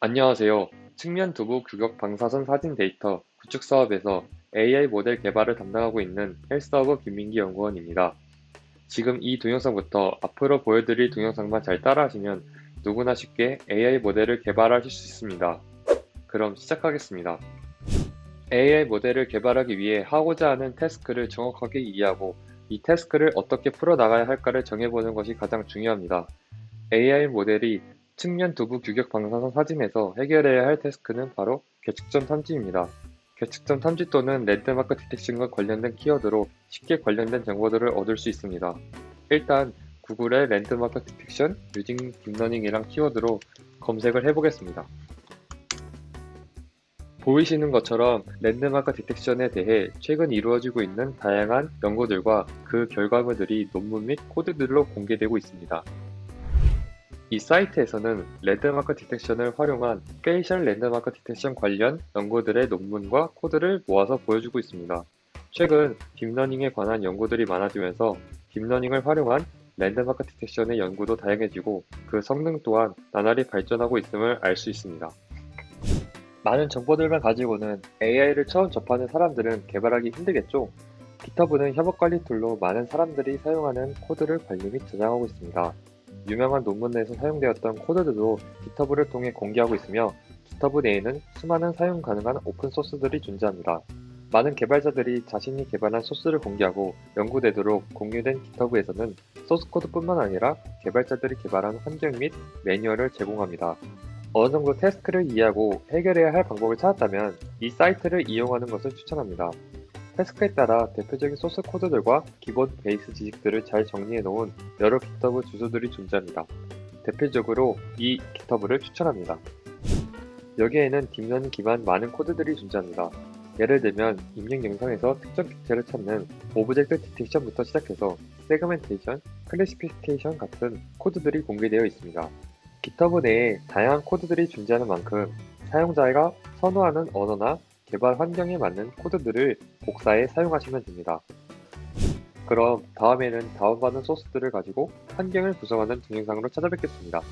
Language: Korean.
안녕하세요. 측면 두부 규격 방사선 사진 데이터 구축 사업에서 AI 모델 개발을 담당하고 있는 헬스허브 김민기 연구원입니다. 지금 이 동영상부터 앞으로 보여드릴 동영상만 잘 따라하시면 누구나 쉽게 AI 모델을 개발하실 수 있습니다. 그럼 시작하겠습니다. AI 모델을 개발하기 위해 하고자 하는 태스크를 정확하게 이해하고 이 태스크를 어떻게 풀어나가야 할까를 정해보는 것이 가장 중요합니다. AI 모델이 측면 두부 규격 방사선 사진에서 해결해야 할 태스크는 바로 계측점 탐지입니다. 계측점 탐지 또는 랜드마크 디텍션과 관련된 키워드로 쉽게 관련된 정보들을 얻을 수 있습니다. 일단 구글의 랜드마크 디텍션 유징 딥러닝이란 키워드로 검색을 해보겠습니다. 보이시는 것처럼 랜드마크 디텍션에 대해 최근 이루어지고 있는 다양한 연구들과 그 결과물들이 논문 및 코드들로 공개되고 있습니다. 이 사이트에서는 랜드마크 디텍션을 활용한 페이셜 랜드마크 디텍션 관련 연구들의 논문과 코드를 모아서 보여주고 있습니다. 최근 딥러닝에 관한 연구들이 많아지면서 딥러닝을 활용한 랜드마크 디텍션의 연구도 다양해지고 그 성능 또한 나날이 발전하고 있음을 알 수 있습니다. 많은 정보들만 가지고는 AI를 처음 접하는 사람들은 개발하기 힘들겠죠? GitHub는 협업 관리 툴로 많은 사람들이 사용하는 코드를 관리 및 저장하고 있습니다. 유명한 논문 내에서 사용되었던 코드들도 GitHub를 통해 공개하고 있으며 GitHub 내에는 수많은 사용 가능한 오픈 소스들이 존재합니다. 많은 개발자들이 자신이 개발한 소스를 공개하고 연구되도록 공유된 GitHub에서는 소스 코드뿐만 아니라 개발자들이 개발한 환경 및 매뉴얼을 제공합니다. 어느 정도 태스크를 이해하고 해결해야 할 방법을 찾았다면 이 사이트를 이용하는 것을 추천합니다. 태스크에 따라 대표적인 소스 코드들과 기본 베이스 지식들을 잘 정리해 놓은 여러 GitHub 주소들이 존재합니다. 대표적으로 이 GitHub를 추천합니다. 여기에는 딥러닝 기반 많은 코드들이 존재합니다. 예를 들면 입력 영상에서 특정 객체를 찾는 오브젝트 디텍션부터 시작해서 세그멘테이션, 클래시피케이션 같은 코드들이 공개되어 있습니다. GitHub 내에 다양한 코드들이 존재하는 만큼 사용자가 선호하는 언어나 개발 환경에 맞는 코드들을 복사해 사용하시면 됩니다. 그럼 다음에는 다운받은 소스들을 가지고 환경을 구성하는 동영상으로 찾아뵙겠습니다.